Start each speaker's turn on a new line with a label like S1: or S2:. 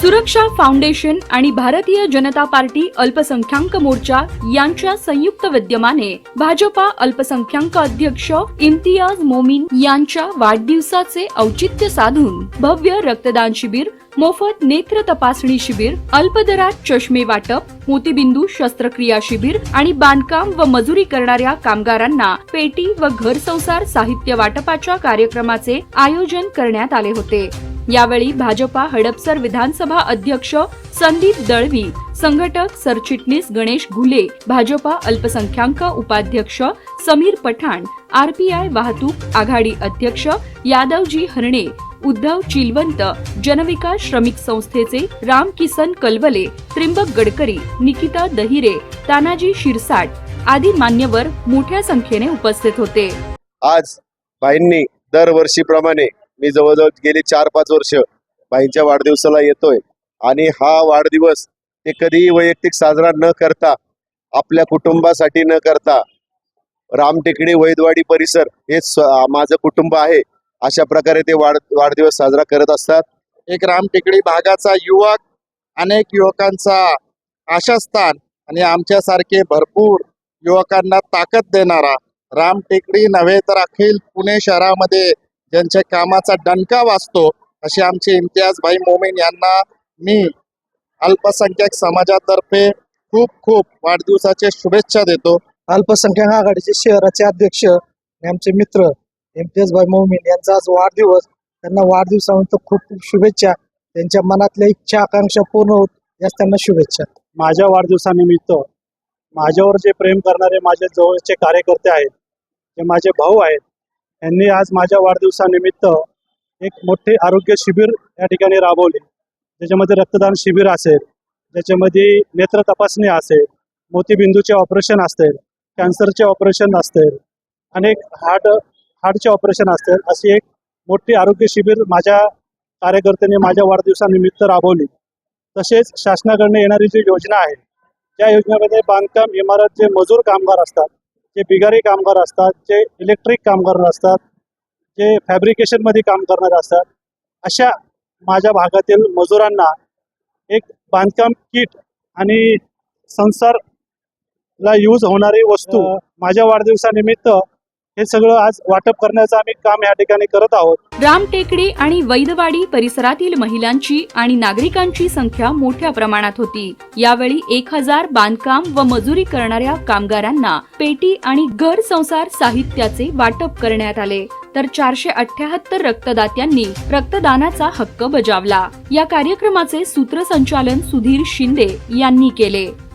S1: सुरक्षा फाउंडेशन आणि भारतीय जनता पार्टी अल्पसंख्याक मोर्चा यांच्या संयुक्त विद्यमाने भाजपा अल्पसंख्याक अध्यक्ष इम्तियाज मोमीन यांच्या वाढदिवसाचे औचित्य साधून भव्य रक्तदान शिबिर मोफत नेत्र तपासणी शिबिर अल्पदरात चष्मे वाटप मोतीबिंदू शस्त्रक्रिया शिबिर आणि बांधकाम व मजुरी करणाऱ्या कामगारांना पेटी व घर संसार साहित्य वाटपाच्या कार्यक्रमाचे आयोजन करण्यात आले होते. यावेळी भाजपा हडपसर विधानसभा अध्यक्ष संदीप दळवी संघटक सरचिटणीस गणेश घुले भाजपा अल्पसंख्याक उपाध्यक्ष समीर पठाण आरपीआय वाहतूक आघाडी अध्यक्ष यादवजी हरणे उद्धव चिलवंत जनविकास श्रमिक संस्थेचे राम किसन कलवले त्रिंबक गडकरी निकिता दहिरे तानाजी शिरसाट आदी मान्यवर मोठ्या संख्येने उपस्थित होते.
S2: आज बाईंनी दरवर्षीप्रमाणे मी जवळजवळ गेली चार पाच वर्ष बाईंच्या वाढदिवसाला येतोय. आणि हा वाढदिवस ते कधीही वैयक्तिक साजरा न करता आपल्या कुटुंबासाठी न करता रामटेकडी वैदवाडी परिसर हे माझं कुटुंब आहे अशा प्रकारे ते वाढ वाढदिवस साजरा करत असतात.
S3: एक रामटेकडी भागाचा युवक अनेक युवकांचा आशास्थान आणि आमच्यासारखे भरपूर युवकांना ताकद देणारा रामटेकडी नव्हे तर अखिल पुणे शहरामध्ये ज्यांच्या कामाचा डणका वाजतो असे आमचे इम्तियाज भाई मोमीन यांना मी अल्पसंख्याक समाजातर्फे खूप खूप वाढदिवसाचे शुभेच्छा देतो.
S4: अल्पसंख्याक आघाडीचे शहराचे अध्यक्ष आणि आमचे मित्र इम्तियाज भाई मोमीन यांचा आज वाढदिवस. त्यांना वाढदिवसानंतर खूप खूप शुभेच्छा. त्यांच्या मनातल्या इच्छा आकांक्षा पूर्ण होत यास त्यांना शुभेच्छा.
S5: माझ्या वाढदिवसानिमित्त माझ्यावर जे प्रेम करणारे माझे जवळचे कार्यकर्ते आहेत जे माझे भाऊ आहेत यांनी आज माझ्या वाढदिवसानिमित्त एक मोठे आरोग्य शिबिर या ठिकाणी राबवले. ज्याच्यामध्ये रक्तदान शिबिर असेल ज्याच्यामध्ये नेत्र तपासणी असेल मोतीबिंदूचे ऑपरेशन असतील कॅन्सरचे ऑपरेशन असतील अनेक हार्ट हार्टचे ऑपरेशन असतील अशी एक मोठी आरोग्य शिबिर माझ्या कार्यकर्त्यांनी माझ्या वाढदिवसानिमित्त राबवली. तसेच शासनाकडनं येणारी जी योजना आहे त्या योजनेमध्ये बांधकाम इमारत जे मजूर कामगार असतात जे बिगारी कामगार असतात जे इलेक्ट्रिक कामगार असतात जे फॅब्रिकेशनमध्ये काम करणारे असतात अशा माझ्या भागातील मजुरांना एक बांधकाम किट आणि संसारला यूज होणारी वस्तू माझ्या वाढदिवसानिमित्त हे सगळं आज वाटप करण्याचं आम्ही काम या ठिकाणी करत आहोत.
S1: रामटेकडी आणि वैदवाडी परिसरातील महिलांची आणि नागरिकांची संख्या मोठ्या प्रमाणात होती. यावेळी एक हजार बांधकाम व मजुरी करणाऱ्या कामगारांना पेटी आणि घर संसार साहित्याचे वाटप करण्यात आले. तर चारशे अठ्याहत्तर रक्तदात्यांनी रक्तदानाचा हक्क बजावला. या कार्यक्रमाचे सूत्रसंचालन सुधीर शिंदे यांनी केले.